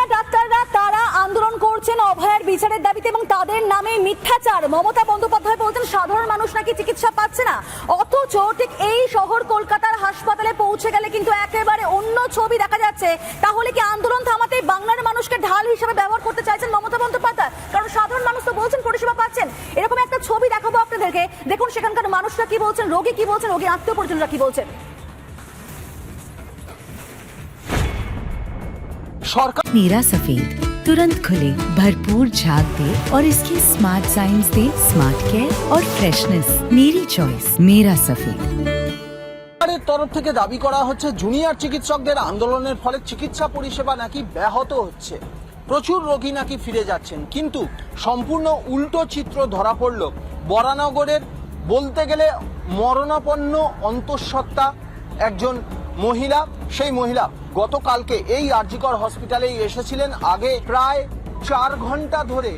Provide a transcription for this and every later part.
Junior ডাক্তাররা তারা আন্দোলন করছেন অভয়ার বিচারের দাবিতে এবং তাদের নামে মিথ্যাচার। মমতা বন্দ্যোপাধ্যায় বলছেন, সাধারণ মানুষ নাকি চিকিৎসা পাচ্ছে না। অথচ ঠিক এই শহর কলকাতার হাসপাতালে পৌঁছে গেলে কিন্তু একেবারে অন্য ছবি দেখা যাচ্ছে। তাহলে কি আন্দোলন থামাতে বাংলার মানুষকে ঢাল হিসেবে ব্যবহার করতে চাইছেন মমতা বন্দ্যোপাধ্যায়? কারণ সাধারণ মানুষ তো বলছেন পরিষেবা পাচ্ছেন। এরকম একটা ছবি দেখাবো আপনাদেরকে। দেখুন, সেখানকার মানুষরা কি বলছেন, রোগী কি বলছেন রোগী আত্মীয় পরিজনরা কি বলছেন? সরকার नीरा सफेद तुरंत खुले भरपूर झाग दे और इसकी स्मार्ट साइंस दे स्मार्ट केयर और फ्रेशनेस मेरी चॉइस मेरा सफेद সরকারের তরফ থেকে দাবি করা হচ্ছে জুনিয়র চিকিৎসকদের আন্দোলনের ফলে চিকিৎসা পরিষেবা নাকি ব্যাহত হচ্ছে প্রচুর রোগী নাকি ফিরে যাচ্ছেন কিন্তু সম্পূর্ণ উল্টো চিত্র ধরা পড়ল বরানগরের বলতে গেলে মরণাপন্ন অন্তঃসত্ত্বা একজন মহিলা সেই মহিলা গতকালকে এই আরজিকর হসপিটালেই এসেছিলেন। আগে প্রায় চার ঘণ্টা ধরে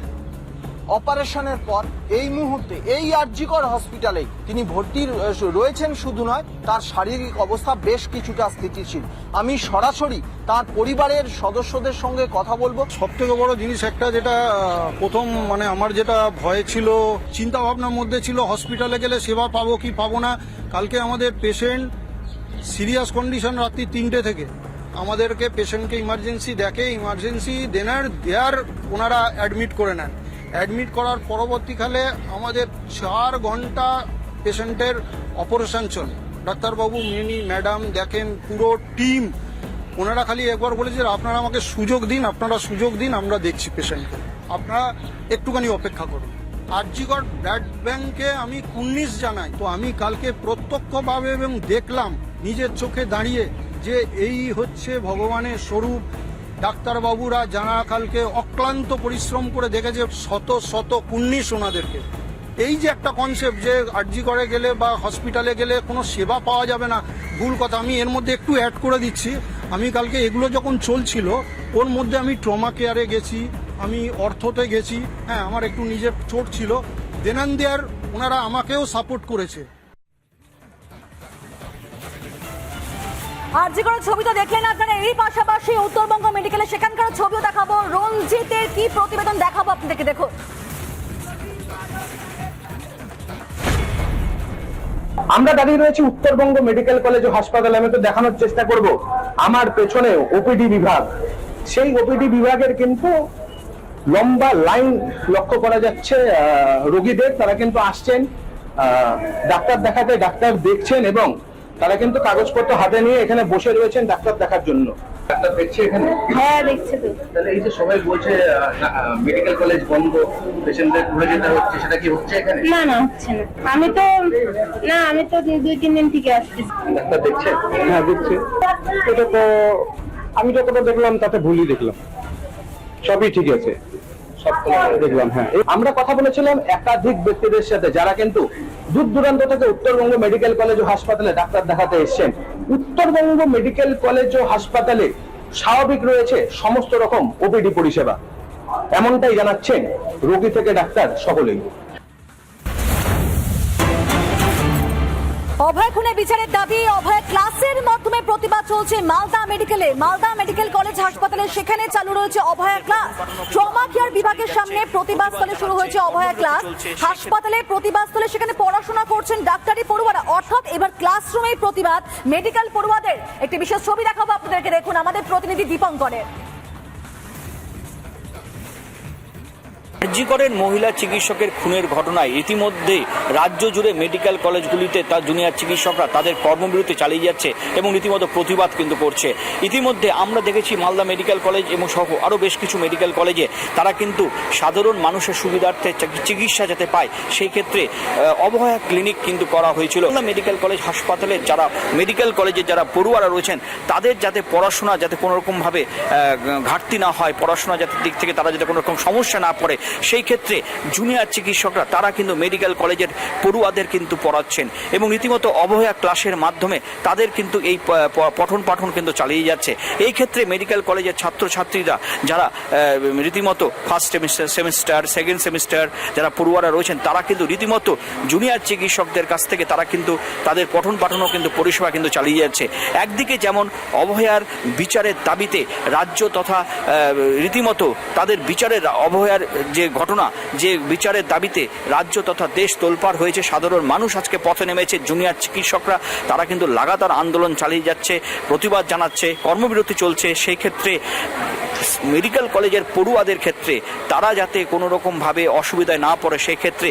অপারেশনের পর এই মুহূর্তে এই আরজিকর হসপিটালে তিনি ভর্তি রয়েছেন শুধু নয়, তার শারীরিক অবস্থা বেশ কিছুটা স্থিতিশীল। আমি সরাসরি তার পরিবারের সদস্যদের সঙ্গে কথা বলব। সব থেকে বড় জিনিস একটা যেটা প্রথম মানে আমার যেটা ভয় ছিল চিন্তা ভাবনার মধ্যে ছিল, হসপিটালে গেলে সেবা পাবো কি পাবো না, কালকে আমাদের পেশেন্ট সিরিয়াস কন্ডিশন রাত্রি তিনটে থেকে। আমাদেরকে পেশেন্টকে ইমার্জেন্সি দেখে ইমার্জেন্সি দেনার দেয়ার ওনারা অ্যাডমিট করে নেন। অ্যাডমিট করার পরবর্তীকালে আমাদের চার ঘণ্টা পেশেন্টের অপারেশন চলে। ডাক্তারবাবু, মিনি, ম্যাডাম দেখেন পুরো টিম। ওনারা খালি একবার বলেছে, আপনারা আমাকে সুযোগ দিন, আপনারা সুযোগ দিন, আমরা দেখছি পেশেন্টকে। আপনারা একটুখানি অপেক্ষা করুন। আরজিগড় ব্লাড ব্যাংকে আমি কুন্নিশ জানাই। তো আমি কালকে প্রত্যক্ষভাবে এবং দেখলাম, নিজের চোখে দাঁড়িয়ে যে এই হচ্ছে ভগবানের স্বরূপ। ডাক্তারবাবুরা যারা কালকে অক্লান্ত পরিশ্রম করে দেখেছে, শত শত কুন্নিশ ওনাদেরকে। এই যে একটা কনসেপ্ট যে আরজি করে গেলে বা হসপিটালে গেলে কোনো সেবা পাওয়া যাবে না, ভুল কথা, আমি এর মধ্যে একটু অ্যাড করে দিচ্ছি। আমি কালকে এগুলো যখন চলছিল, ওর মধ্যে আমি ট্রমা কেয়ারে গেছি, আমি অর্থতে গেছি হ্যাঁ আমার একটু নিজের চোট ছিল। দেনান দেয়ার ওনারা আমাকেও সাপোর্ট করেছে। আর যে কোনো ছবি তো দেখলেন আপনারা, এই পাশাপাশি উত্তরবঙ্গ মেডিকেলে সেখানকার ছবিও দেখাবো। রঞ্জিতের কি প্রতিবেদন দেখাবো আপনাদেরকে, দেখুন। আমরা দাঁড়িয়ে রয়েছি উত্তরবঙ্গ মেডিকেল কলেজ হাসপাতালে, আমি তো দেখানোর চেষ্টা করব। আমার পেছনে ওপিডি বিভাগ। সেই ওপিডি বিভাগের কিন্তু লম্বা লাইন লক্ষ্য করা যাচ্ছে রোগীদের। তারা কিন্তু আসছেন ডাক্তার দেখাতে, ডাক্তার দেখছেন এবং তারা কিন্তু কাগজপত্র হাতে নিয়ে এখানে বসে রয়েছেন ডাক্তার দেখার জন্য। ডাক্তার দেখছে এখানে? হ্যাঁ দেখছে তো। তাহলে এই যে সবাই বলছে মেডিকেল কলেজ বন্ধ পেশেন্টদের ঘুরে যেতে হচ্ছে সেটা কি হচ্ছে এখানে? না না হচ্ছে না। আমি তো না আমি তো দুই তিন দিন থেকে আসতেছি ডাক্তার দেখছে? হ্যাঁ দেখছে। এটা তো আমি যতটা দেখলাম তাতে ভুলই দেখলাম। সবই ঠিক আছে। হ্যাঁ। আমরা কথা বলেছিলাম একাধিক ব্যক্তিদের সাথে, যারা কিন্তু দূর দূরান্ত থেকে উত্তরবঙ্গ মেডিকেল কলেজ ও হাসপাতালে ডাক্তার দেখাতে এসছেন। উত্তরবঙ্গ মেডিকেল কলেজ ও হাসপাতালে স্বাভাবিক রয়েছে সমস্ত রকম ওপিডি পরিষেবা। এমনটাই জানাচ্ছেন রোগী থেকে ডাক্তার সকলেই অভয় খুনে বিচারের দাবি, অভয় ক্লাসের মাধ্যমে প্রতিবাদ চলছে মালদা মেডিকেলে। মালদা মেডিকেল কলেজ হাসপাতালে সেখানে চালু রয়েছে অভয়া ক্লাস। ট্রমা কেয়ার বিভাগের সামনে প্রতিবাদ স্থলে শুরু হয়েছে অভয়া ক্লাস। হাসপাতালে প্রতিবাদ স্থলে সেখানে পড়াশোনা করছেন ডাক্তারি পড়ুয়ারা। অর্থাৎ এবার ক্লাসরুমেই প্রতিবাদ মেডিকেল পড়ুয়াদের। একটি বিশেষ ছবি দেখাবো আপনাদেরকে। দেখুন, আমাদের প্রতিনিধি দীপঙ্করের। আরজিকরের মহিলা চিকিৎসকের খুনের ঘটনায়। ইতিমধ্যে রাজ্য জুড়ে মেডিকেল কলেজগুলিতে তার জুনিয়র চিকিৎসকরা তাদের কর্মবিরতি চালিয়ে যাচ্ছে এবং রীতিমতো প্রতিবাদ কিন্তু করছে। ইতিমধ্যে আমরা দেখেছি মালদা মেডিকেল কলেজ এবং সহ আরও বেশ কিছু মেডিকেল কলেজে তারা কিন্তু সাধারণ মানুষের সুবিধার্থে চিকিৎসা যাতে পায় সেই ক্ষেত্রে আহ, অবহেয়া ক্লিনিক কিন্তু করা হয়েছিল। মালদা মেডিকেল কলেজ হাসপাতালে যারা মেডিকেল কলেজে যারা পড়ুয়ারা রয়েছেন তাদের যাতে পড়াশোনা যাতে কোনো রকমভাবে ঘাটতি না হয় পড়াশোনা যাতে দিক থেকে তারা যাতে কোনো রকম সমস্যা না পড়ে সেই ক্ষেত্রে জুনিয়র চিকিৎসকরা, তারা কিন্তু মেডিকেল কলেজের পড়ুয়াদের কিন্তু পড়াচ্ছেন এবং রীতিমতো অবহেয়া ক্লাসের মাধ্যমে তাদের কিন্তু এই পঠন পাঠন কিন্তু চালিয়ে যাচ্ছে। এই ক্ষেত্রে মেডিকেল কলেজের ছাত্রছাত্রীরা যারা রীতিমতো first semester semester second semester যারা পড়ুয়ারা রয়েছেন, তারা কিন্তু রীতিমতো জুনিয়র চিকিৎসকদের কাছ থেকে তারা কিন্তু তাদের পঠন পাঠনও কিন্তু পরিষেবা কিন্তু চালিয়ে যাচ্ছে। একদিকে যেমন অবহেয়ার বিচারের দাবিতে রাজ্য তথা রীতিমতো তাদের বিচারের অবহেয়ার যে ঘটনা, যে বিচারের দাবিতে রাজ্য তথা দেশ তোলপাড় হয়েছে, সাধারণ মানুষ আজকে পথে নেমেছে, জুনিয়র চিকিৎসকরা, তারা কিন্তু লাগাতার আন্দোলন চালিয়ে যাচ্ছে, প্রতিবাদ জানাচ্ছে, কর্মবিরতি চলছে, সেই ক্ষেত্রে মেডিকেল কলেজের পড়ুয়াদের ক্ষেত্রে তারা যাতে কোনো রকমভাবে অসুবিধায় না পড়ে সেই ক্ষেত্রে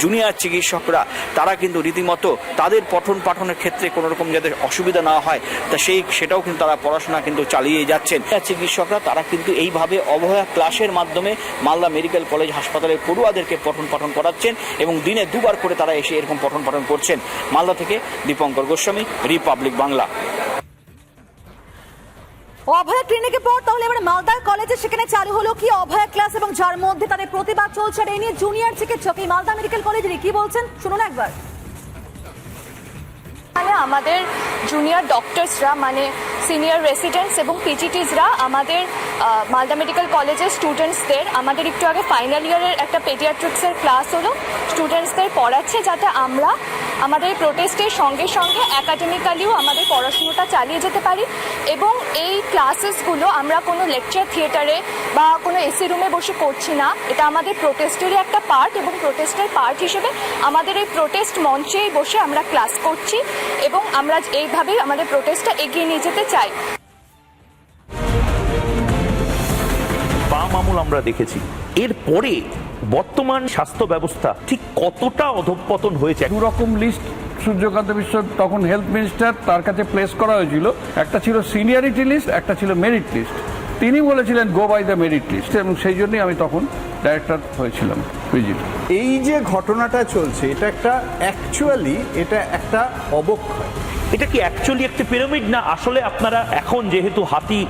জুনিয়র চিকিৎসকরা, তারা কিন্তু রীতিমতো তাদের পঠন পাঠনের ক্ষেত্রে কোনো রকম যাতে অসুবিধা না হয়, তা সেই, সেটাও কিন্তু তারা পড়াশোনা কিন্তু চালিয়ে যাচ্ছেন। চিকিৎসকরা, তারা কিন্তু এইভাবে অবহেলা ক্লাসের মাধ্যমে মালদা মেডিকেল কলেজ হাসপাতালের পড়ুয়াদেরকে পঠন পাঠন করাচ্ছেন এবং দিনে দুবার করে তারা এসে এরকম পঠন পাঠন করছেন। মালদা থেকে দীপঙ্কর গোস্বামী, রিপাবলিক বাংলা। অভয়া ক্লিনিকে পর তাহলে এবার মালদার কলেজে সেখানে চালু হলো কি অভয়া ক্লাস এবং যার মধ্যে তাদের প্রতিবাদ চলছে এই নিয়ে জুনিয়র চিকিৎসক এই মালদা মেডিকেল কলেজের কি বলছেন? শুনুন একবার। মানে আমাদের জুনিয়র ডক্টরসরা মানে সিনিয়র রেসিডেন্টস এবং পিজিটিসরা আমাদের মালদা মেডিকেল কলেজের স্টুডেন্টসদের আমাদের একটু আগে ফাইনাল ইয়ারের একটা পেডিয়াট্রিক্সের ক্লাস হলো। স্টুডেন্টসদের পড়াচ্ছে যাতে আমরা আমাদের প্রোটেস্টের সঙ্গে সঙ্গে একাডেমিক্যালিও আমাদের পড়াশুনোটা চালিয়ে যেতে পারি। এবং এই ক্লাসেসগুলো আমরা কোনো লেকচার থিয়েটারে বা কোনো এসি রুমে বসে করছি না। এটা আমাদের প্রোটেস্টেরই একটা পার্ট এবং প্রোটেস্টের পার্ট হিসেবে আমাদের এই প্রোটেস্ট মঞ্চেই বসে আমরা ক্লাস করছি এবং আমরা এইভাবেই আমাদের প্রোটেস্টটা এগিয়ে নিয়ে যেতে চাই। আমল আমরা দেখেছি। এরপরে বর্তমান স্বাস্থ্য ব্যবস্থা ঠিক কতটা অধঃপতন হয়েছে? দু রকম লিস্ট সূর্যকান্ত মিশ্র তখন হেলথ মিনিস্টার তার কাছে প্লেস করা হয়েছিল। একটা ছিল সিনিয়রিটি লিস্ট একটা ছিল মেরিট লিস্ট তিনি বলেছিলেন go by the merit list এবং সেই জন্যই আমি তখন ডাইরেক্টর হয়েছিলাম এই যে ঘটনাটা চলছে এটা একটা অ্যাকচুয়ালি এটা একটা অবক্ষয়। এটা কি অ্যাকচুয়ালি একটি পিরামিড না আসলে আপনারা এখন যেহেতু হাতি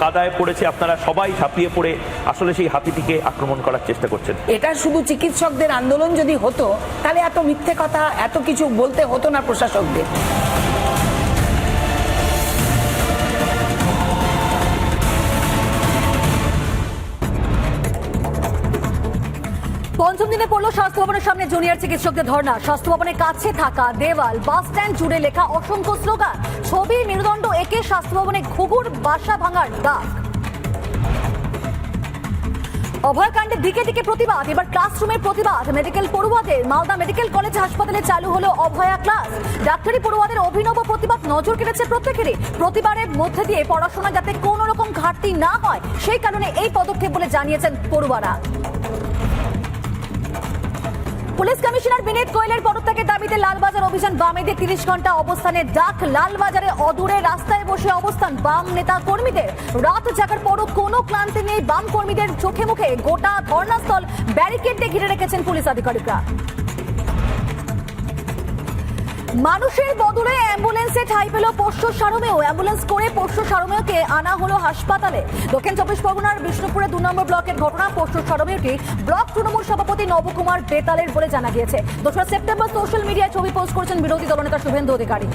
কাদায় পড়েছে, আপনারা সবাই ঝাঁপিয়ে পড়ে আসলে সেই হাতিটিকে আক্রমণ করার চেষ্টা করছেন। এটা শুধু চিকিৎসকদের আন্দোলন যদি হতো, তাহলে এত মিথ্যে কথা, এত কিছু বলতে হতো না প্রশাসকদের। পঞ্চম দিনে পড়ল স্বাস্থ্য ভবনের সামনে জুনিয়র চিকিৎসকদের ধর্ণা। স্বাস্থ্য ভবনের কাছে থাকা দেওয়াল, বাস স্ট্যান্ড জুড়ে লেখা অসংখ্য স্লোগান। ছবি মেরুদণ্ড একে স্বাস্থ্য ভবনে ঘুঘুর বাসা ভাঙার ডাক। অভয়কাণ্ডের দিকে দিকে প্রতিবাদ, এবার ক্লাসরুমের প্রতিবাদ। মেডিকেল পড়ুয়াদের, মালদা মেডিকেল কলেজ হাসপাতালে চালু হলো অভয়া ক্লাস। ডাক্তারি পড়ুয়াদের অভিনব প্রতিবাদ নজর কেড়েছে প্রত্যেকেরই। প্রতিবারের মধ্যে দিয়ে পড়াশোনা যাতে কোনো রকম ঘাটতি না হয়, সেই কারণে এই পদক্ষেপ বলে জানিয়েছেন পড়ুয়ারা। পুলিশ কমিশনার বিনীত গোয়েলের পদত্যাগের দাবিতে লালবাজার অভিযান বামেদের তিরিশ ঘণ্টা অবস্থানে ডাক। লালবাজারে অদূরে রাস্তায় বসে অবস্থান বাম নেতা কর্মীদের। রাত জাগার পরও কোনো ক্লান্তি নেই। বাম কর্মীদের চোখে মুখে গোটা ধর্নাস্থল ব্যারিকেড দিয়ে ঘিরে রেখেছেন পুলিশ আধিকারিকরা। মানুষের বদলে অ্যাম্বুলেন্সে ঠাই পেল পোষ্য সারমেয়। অ্যাম্বুলেন্স করে পোষ্য সারমেয়কে আনা হলো হাসপাতালে। দক্ষিণ চব্বিশ পরগনার বিষ্ণুপুরে দু নম্বর ব্লকের ঘটনা, পোষ্য সারমেয়টি ব্লক তৃণমূল সভাপতি নবকুমার বেতালের বলে জানা গিয়েছে। দোসরা সেপ্টেম্বর সোশ্যাল মিডিয়ায় ছবি পোস্ট করেছেন বিরোধী দলনেতা শুভেন্দু অধিকারী।